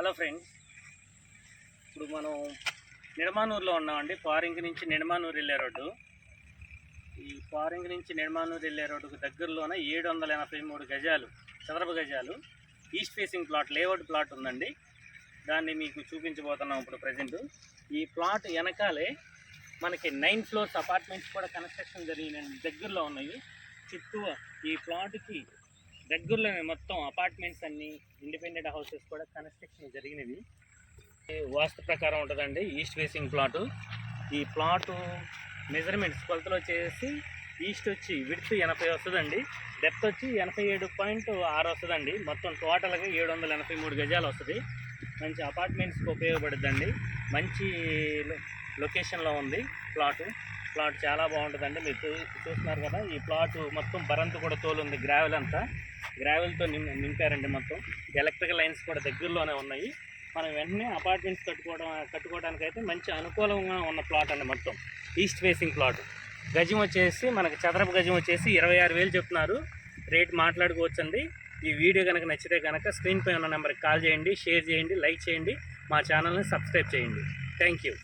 Hello friends. ఇప్పుడు మనం నిడమానూరులో ఉన్నామండి. పారింగ్ నుంచి నిడమానూరు వెళ్ళే రోడ్డు. ఈ పారింగ్ నుంచి నిడమానూరు వెళ్ళే రోడ్డుకు దగ్గరలోనే ఏడు వందల ఎనభై మూడు గజాలు చదరపు గజాలు east facing plot layout plot ఉందండి. దాన్ని మీకు చూపించబోతున్నాం ఇప్పుడు ప్రజెంట్ ఈ ప్లాట్ వెనకాలే మనకి నైన్ ఫ్లోర్స్ అపార్ట్మెంట్స్ కూడా కన్స్ట్రక్షన్ జరిగిన దగ్గరలో ఉన్నాయి. చుట్టూ ఈ ప్లాట్కి దగ్గరలోనే మొత్తం అపార్ట్మెంట్స్ అన్ని ఇండిపెండెంట్ హౌసెస్ కూడా కన్స్ట్రక్షన్ జరిగినవి. వాస్తు ప్రకారం ఉంటుందండి ఈస్ట్ ఫేసింగ్ ప్లాటు. ఈ ప్లాటు మెజర్మెంట్స్ కొలతలు వచ్చేసి ఈస్ట్ వచ్చి విడ్త్ ఎనభై వస్తుందండి డెప్త్ వచ్చి ఎనభై ఏడు పాయింట్ ఆరు వస్తుందండి. మొత్తం టోటల్గా ఏడు వందల ఎనభై మూడు గజాలు వస్తుంది. మంచి అపార్ట్మెంట్స్కి ఉపయోగపడుద్దండి. మంచి లొకేషన్లో ఉంది ప్లాటు. ప్లాట్ చాలా బాగుంటుందండి. మీరు చూ చూస్తున్నారు కదా ఈ ప్లాట్ మొత్తం బరంతు కూడా తోలు ఉంది గ్రావెల్ అంతా. గ్రావెల్తో నిం నింపారండి మొత్తం. ఎలక్ట్రికల్ లైన్స్ కూడా దగ్గరలోనే ఉన్నాయి. మనం వెంటనే అపార్ట్మెంట్స్ కట్టుకోవడం కట్టుకోవడానికి అయితే మంచి అనుకూలంగా ఉన్న ప్లాట్ అండి మొత్తం. ఈస్ట్ ఫేసింగ్ ప్లాట్ గజం వచ్చేసి మనకు చదరపు గజం వచ్చేసి ఇరవై ఆరు వేలు చెప్తున్నారు. రేట్ మాట్లాడుకోవచ్చండి. ఈ వీడియో కనుక నచ్చితే కనుక స్క్రీన్ పై ఉన్న నెంబర్కి కాల్ చేయండి షేర్ చేయండి లైక్ చేయండి. మా ఛానల్ని సబ్స్క్రైబ్ చేయండి. Thank you